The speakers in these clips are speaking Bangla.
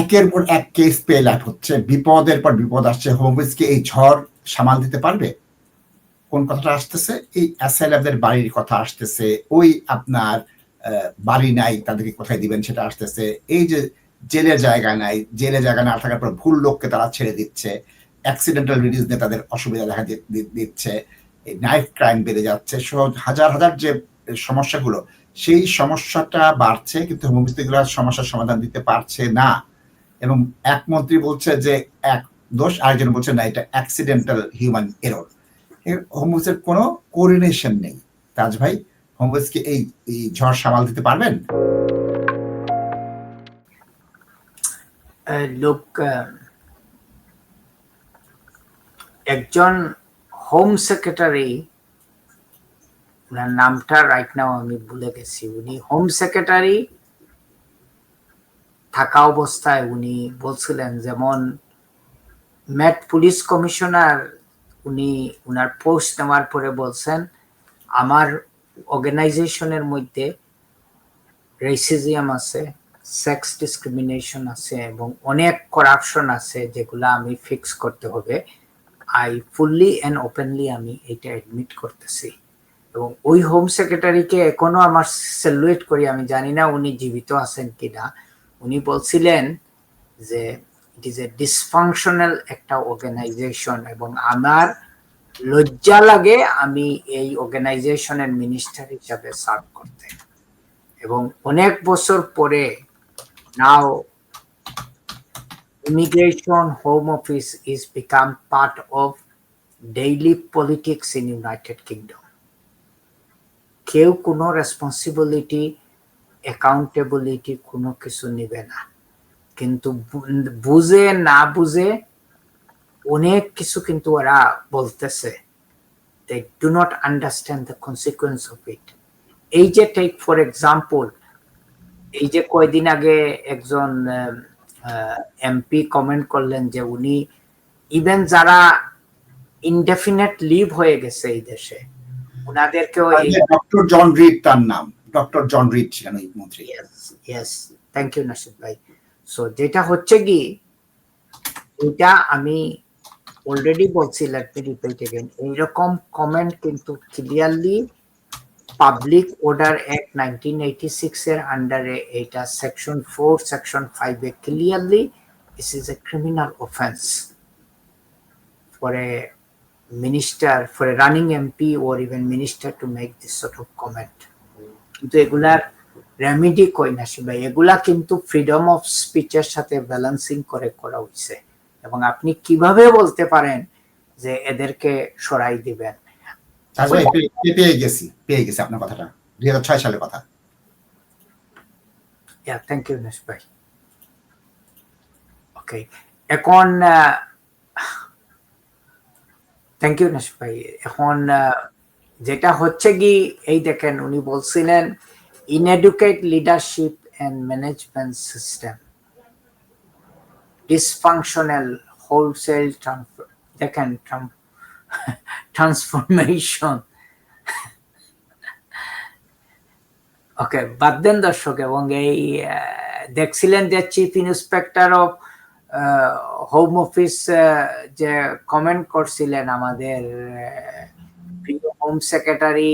একের পর এক কেস পেল আউট হচ্ছে। বিপদের পর বিপদ আসছে। হোমসকে এই ঝড় সামাল দিতে পারবে? কোন কথাটা আসতেছে? এই অ্যাসাইলামদের বাড়ির কথা আসতেছে। ওই আপনার বাড়ি নাই, তাদেরকে কোথায় দিবেন সেটা আসতেছে। এই যে জেলের জায়গা নাই, জেলে জায়গা না থাকার পর ভুল লোককে তারা ছেড়ে দিচ্ছে। অ্যাক্সিডেন্টাল রিলিজ নিয়ে তাদের অসুবিধা দেখা দিচ্ছে। নাইফ ক্রাইম বেড়ে যাচ্ছে। হাজার হাজার যে সমস্যাগুলো, সেই সমস্যাটা বাড়ছে, কিন্তু হোমিওপ্যাথিগুলো সমস্যার সমাধান দিতে পারছে না। এবং এক মন্ত্রী বলছে যে এক দোষ, আরেকজন বলছে না, এটা অ্যাক্সিডেন্টাল হিউম্যান এরর হোমোসের কোনো কোঅর্ডিনেশন নেই। তাজ ভাই হোমোসকে এই এই ঝড় সামাল দিতে পারবেন? লোক একজন হোম সেক্রেটারি, ওনার নামটা রাইট নাও আমি ভুলে গেছি। উনি হোম সেক্রেটারি থাকা অবস্থায় উনি বলছিলেন যেমন, ম্যাট পুলিশ কমিশনার উনি উনার পোস্ট নেওয়ার পরে বলছেন, আমার অর্গানাইজেশনের মধ্যে রেসিজিয়াম আছে সেক্স ডিসক্রিমিনেশন আছে এবং অনেক করাপশন আছে যেগুলো আমি ফিক্স করতে হবে। আই ফুললি অ্যান্ড ওপেনলি আমি এটা অ্যাডমিট করতেছি। এবং ওই হোম সেক্রেটারিকে এখনও আমার সেলুয়েট করি, আমি জানি না উনি জীবিত আছেন কিনা। উনি বলছিলেন যে ইট ইজ এ ডিসফাংশনাল একটা অর্গানাইজেশন এবং আমার লজ্জা লাগে আমি এই অর্গানাইজেশনের মিনিস্টার হিসাবে সার্ভ করতে। এবং অনেক বছর পরে now immigration home office is become part of daily politics in united kingdom. কেউ কোনো রেসপন্সিবিলিটি অ্যাকাউন্টেবিলিটি কোনো কিছু নেবে না। কিন্তু বুঝে না বুঝে অনেক কিছু কিন্তু ওরা বলতেছে। They do not understand the consequence of it এই যে টেক ফর এক্সাম্পল এই যে কয়দিন আগে একজন এমপি কমেন্ট করলেন যে উনি ইভেন যারা ইনডেফিনেট লিভ হয়ে গেছে এই দেশে ওনাদেরকেও ডক্টর জন রিড তার নাম। ডক্টর জন রিড ছিলেন ওই মন্ত্রী। ইয়েস থ্যাংক ইউ নাসিদ ভাই। সো যেটা হচ্ছে কি, এটা আমি অলরেডি বলছি লেট মি রিপিট এগেন এইরকম কমেন্ট কিন্তু clearly public order act nineteen eighty six এর আন্ডারে এটা section four section five A clearly this is a criminal offence for a minister, for a running MP or even minister to make this sort of comment কিন্তু এগুলার রেমিডি কই না ভাই? এগুলা কিন্তু ফ্রিডম অফ স্পিচের সাথে ব্যালেন্সিং করে করা হয়েছে এবং আপনি কীভাবে বলতে পারেন যে এদেরকে সরাই দিবেন? পে- পেয়ে গেছি পেয়ে গেছি আপনার কথাটা। দুই হাজার ছয় সালের কথা। ইয়া থ্যাংক ইউ নেশ ভাই। ওকে এখন থ্যাংক ইউ নেশ ভাই। এখন যেটা হচ্ছে কি, এই দেখেন উনি বলছিলেন inadequate leadership and management system dysfunctional wholesale দেখেন ট্রান্সফরমেশন ওকে বাদ দেন দর্শক, এবং এই দেখছিলেন যে chief inspector of home office যে কমেন্ট করছিলেন আমাদের হোম সেক্রেটারি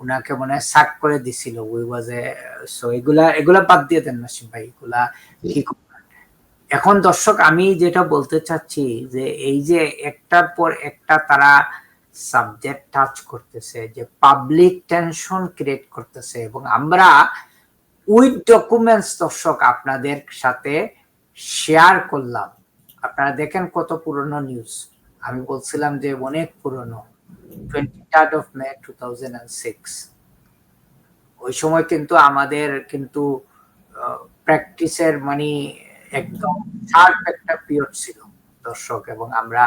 ওনাকে মনে হয় সাক করে দিছিল। ওয়াজ সো এগুলা এগুলা বাদ দিয়ে দেন নাসিম ভাই এগুলা কি করবেন? এখন দর্শক আমি যেটা বলতে চাচ্ছি যে এই যে একটার পর একটা তারা সাবজেক্ট টাচ করতেছে যে পাবলিক টেনশন ক্রিয়েট করতেছে এবং আমরা উইথ ডকুমেন্টস দর্শক আপনাদের সাথে শেয়ার করলাম। আপনারা দেখেন কত পুরনো নিউজ আমি বলছিলাম যে অনেক পুরনো ওই সময় কিন্তু আমাদের কিন্তু প্র্যাকটিসের মানে একদম শার্প একটা পিরিয়ড ছিল দর্শক এবং আমরা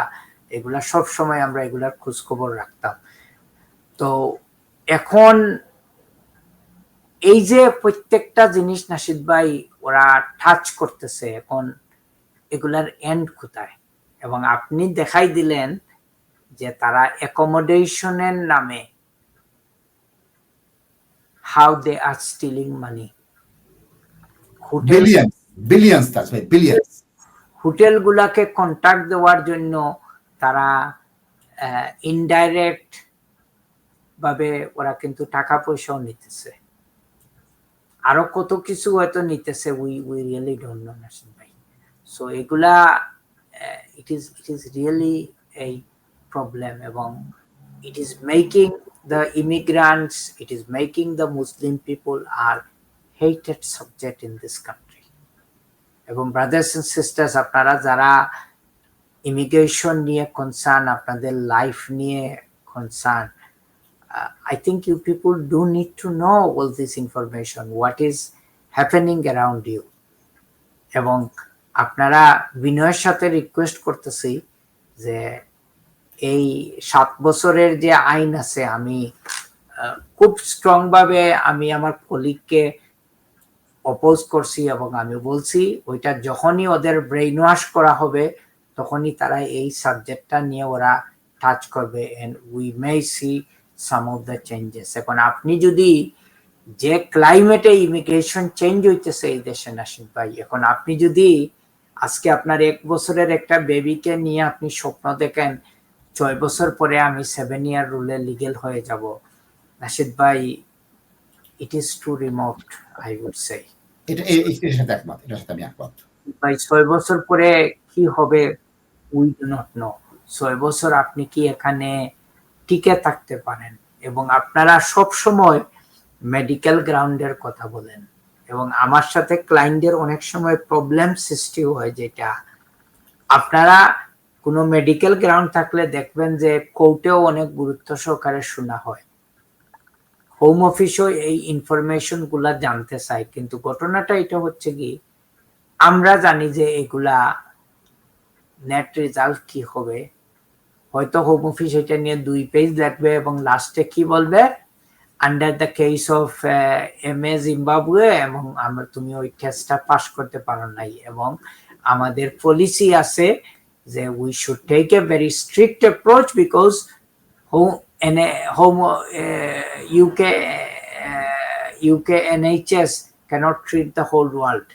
এগুলা সব সময় আমরা এগুলার খোঁজ খবর রাখতাম। তো এখন এই যে প্রত্যেকটা জিনিস নাসিদ ভাই ওরা টাচ করতেছে, এখন এগুলার এন্ড কোথায়? এবং আপনি দেখাই দিলেন যে তারা অ্যাকোমোডেশনের নামে how they are stealing money hotel billions billions হোটেলগুলাকে contact দেওয়ার জন্য তারা ইনডাইরেক্ট ভাবে ওরা কিন্তু টাকা পয়সাও নিতেছে। আরও কত কিছু হয়তো নিতেছে we we really don't know Nasim ভাই। সো এগুলা it is it is really এই প্রবলেম এবং it is making the immigrants, it is making the Muslim people are hated subject in this country. এবং ব্রাদার্স এন্ড সিস্টার্স আপনারা যারা ইমিগ্রেশন নিয়ে কনসার্ন আপনাদের লাইফ নিয়ে concern I think you people do need to know all this information what is happening around you এবং আপনারা বিনয়ের সাথে রিকোয়েস্ট করতেছি যে এই সাত বছরের যে আইন আছে, আমি খুব স্ট্রং ভাবে আমি আমার কলিগকে অপোজ করছি এবং আমি বলছি, ওইটা যখনই ওদের ব্রেইন ওয়াশ করা হবে, তখনই তারা এই সাবজেক্টটা নিয়ে ওরা টাচ করবে and we may see some of the changes এখন আপনি যদি যে ক্লাইমেটে ইমিগ্রেশন চেঞ্জ হইতেছে এই দেশে নাসিম ভাই, এখন আপনি যদি আজকে আপনার এক বছরের একটা বেবিকে নিয়ে আপনি স্বপ্ন দেখেন ছয় বছর পরে আমি সেভেন ইয়ার রুলে লিগেল হয়ে যাব। নাসিদ ভাই it is too remote I would say এটা এ- এ- এটার সাথে একমত এটার সাথে আমি একমত। ভাই ছয় বছর পরে কি হবে উই ডু নট নো ছয় বছর আপনি কি এখানে টিকে থাকতে পারেন? এবং আপনারা সব সময় মেডিকেল গ্রাউন্ডের কথা বলেন। এবং আমার সাথে ক্লায়েন্টের অনেক সময় প্রবলেম সৃষ্টি হয় যেটা। আপনারা কোনো মেডিকেল গ্রাউন্ড থাকলে দেখবেন যে কোর্টেও অনেক গুরুত্ব সহকারে শোনা হয়। হোম অফিসও এই ইনফরমেশনগুলা জানতে চায়, কিন্তু ঘটনাটা এটা হচ্ছে কি, আমরা জানি যে এগুলা নেট রেজাল্ট কি হবে। হয়তো হোম অফিস এটা নিয়ে দুই পেজ লিখবে এবং লাস্টে কি বলবে? Under the case of M A Zimbabwe এবং আমরা তুমি ওই টেস্টটা পাস করতে পারো নাই এবং আমাদের পলিসি আছে যে we should take a very strict approach because home UK UK NHS cannot treat the whole world.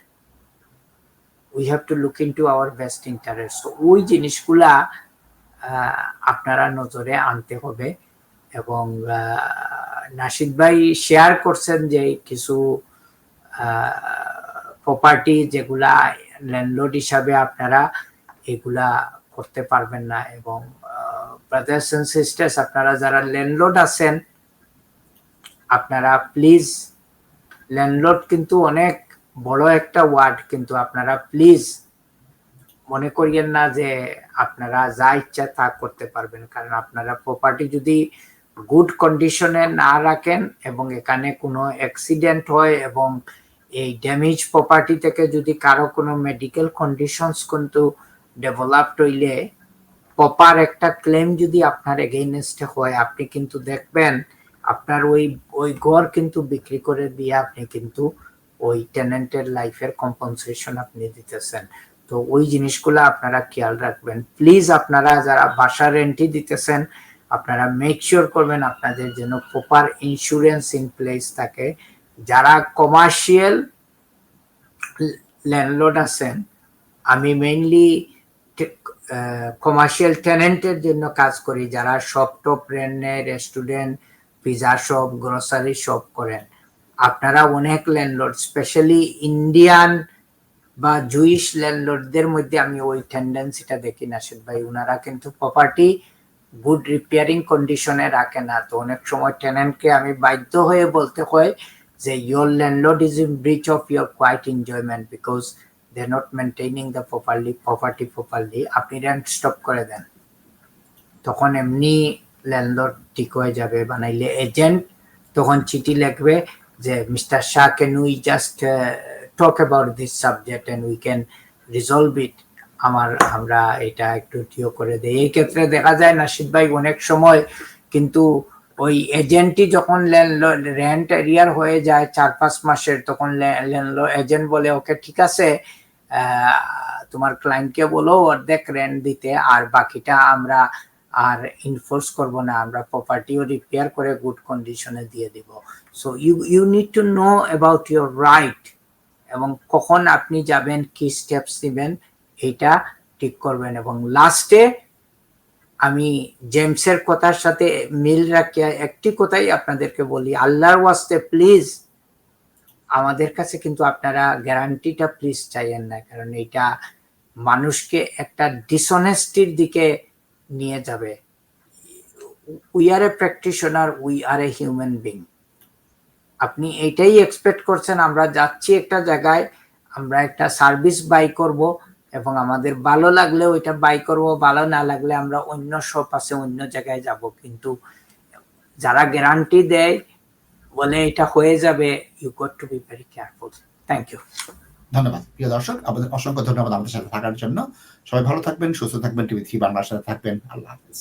We have to look into our best interest. So, ওই জিনিসগুলা আপনারা নজরে আনতে হবে। এবং নাসিদ ভাই শেয়ার করছেন যে কিছু প্রপার্টি যেগুলা ল্যান্ডলর্ড হিসাবে আপনারা এগুলা করতে পারবেন না এবং ব্রাদার্স এন্ড সিস্টার্স আপনারা যারা ল্যান্ডলোড আছেন, আপনারা প্লিজ ল্যান্ডলোড কিন্তু অনেক বড় একটা ওয়ার্ড কিন্তু আপনারা প্লিজ মনে করিয়েন না যে আপনারা যা ইচ্ছা তা করতে পারবেন। কারণ আপনারা প্রপার্টি যদি গুড কন্ডিশনে না রাখেন এবং এখানে কোনো অ্যাক্সিডেন্ট হয় এবং এই ড্যামেজ প্রপার্টি থেকে যদি কারও কোনো মেডিকেল কন্ডিশনস কিন্তু ডেভেলপড হইলে প্রপার একটা ক্লেম যদি আপনার এগেইনস্টে হয়, আপনি কিন্তু দেখবেন আপনার ওই ওই ঘর কিন্তু বিক্রি করে দিয়ে আপনি কিন্তু ওই টেনেন্টের লাইফের কম্পনসেশন আপনি দিতেছেন। তো ওই জিনিসগুলো আপনারা খেয়াল রাখবেন। প্লিজ আপনারা যারা বাসা রেন্টই দিতেছেন আপনারা মেক শিওর করবেন আপনাদের যেন প্রপার ইন্স্যুরেন্স ইন প্লেস থাকে। যারা কমার্শিয়াল ল্যান্ডলর্ড আছেন, আমি মেইনলি কমার্শিয়াল টেনেন্টের জন্য কাজ করি। যারা shop top রেন্টে restaurant pizza shop grocery shop করেন। আপনারা অনেক ল্যান্ডলর্ড স্পেশালি ইন্ডিয়ান বা জুইশ ল্যান্ডলর্ডদের মধ্যে আমি ওই টেন্ডেন্সিটা দেখি নাসিদ ভাই। ওনারা কিন্তু প্রপার্টি গুড রিপেয়ারিং কন্ডিশনে রাখে না। তো অনেক সময় টেনেন্টকে আমি বাধ্য হয়ে বলতে হয় যে your landlord is in breach of your quiet enjoyment because they not maintaining the properly property properly আপনি রেন্ট স্টপ করে দেন। তখন এমনি ল্যান্ডলর্ড ঠিক হয়ে যাবে। বানাইলে এজেন্ট তখন চিঠি লিখবে যে mister Shah can we just talk about this subject and we can resolve it আমার, আমরা এটা একটু টিও করে দেই। এই ক্ষেত্রে দেখা যায় নাসিদ ভাই অনেক সময় কিন্তু ওই এজেন্টই যখন রেন্ট এরিয়ার হয়ে যায় চার পাঁচ মাসের, তখন এজেন্ট বলে, ওকে, ঠিক আছে তোমার ক্লায়েন্টকে বলো, অর্ধেক রেন্ট দিতে, আর বাকিটা আমরা আর ইনফোর্স করব না, আমরা প্রপার্টিও রিপেয়ার করে গুড কন্ডিশনে দিয়ে দিব। So you you need to know about your right এবং কখন আপনি যাবেন, কি স্টেপস নেবেন এইটা ঠিক করবেন এবং লাস্টে আমি জেমসের কথার সাথে মিল রাখিয়া একটি কথাই আপনাদেরকে বলি, আল্লাহর ওয়াস্তে প্লিজ আমাদের কাছে কিন্তু আপনারা গ্যারান্টিটা প্লিজ চাইয়েন না, কারণ এটা মানুষকে একটা ডিসঅনেস্টির দিকে নিয়ে যাবে। We are a practitioner we are a human being আপনি এইটাই এক্সপেক্ট করছেন, আমরা যাচ্ছি একটা জায়গায়, আমরা একটা সার্ভিস বাই করব এবং আমাদের ভালো লাগলে ওইটা বাই করব, ভালো না লাগলে আমরা অন্য শপ আছে, অন্য জায়গায় যাব। কিন্তু যারা গ্যারান্টি দেয়, বলে এটা হয়ে যাবে you got to be very careful thank you ধন্যবাদ। প্রিয় দর্শক, আপনাদের অসংখ্য ধন্যবাদ আমাদের সাথে থাকার জন্য। সবাই ভালো থাকবেন, সুস্থ থাকবেন, টিভি থ্রি বাংলার সাথে থাকবেন। আল্লাহ হাফিজ।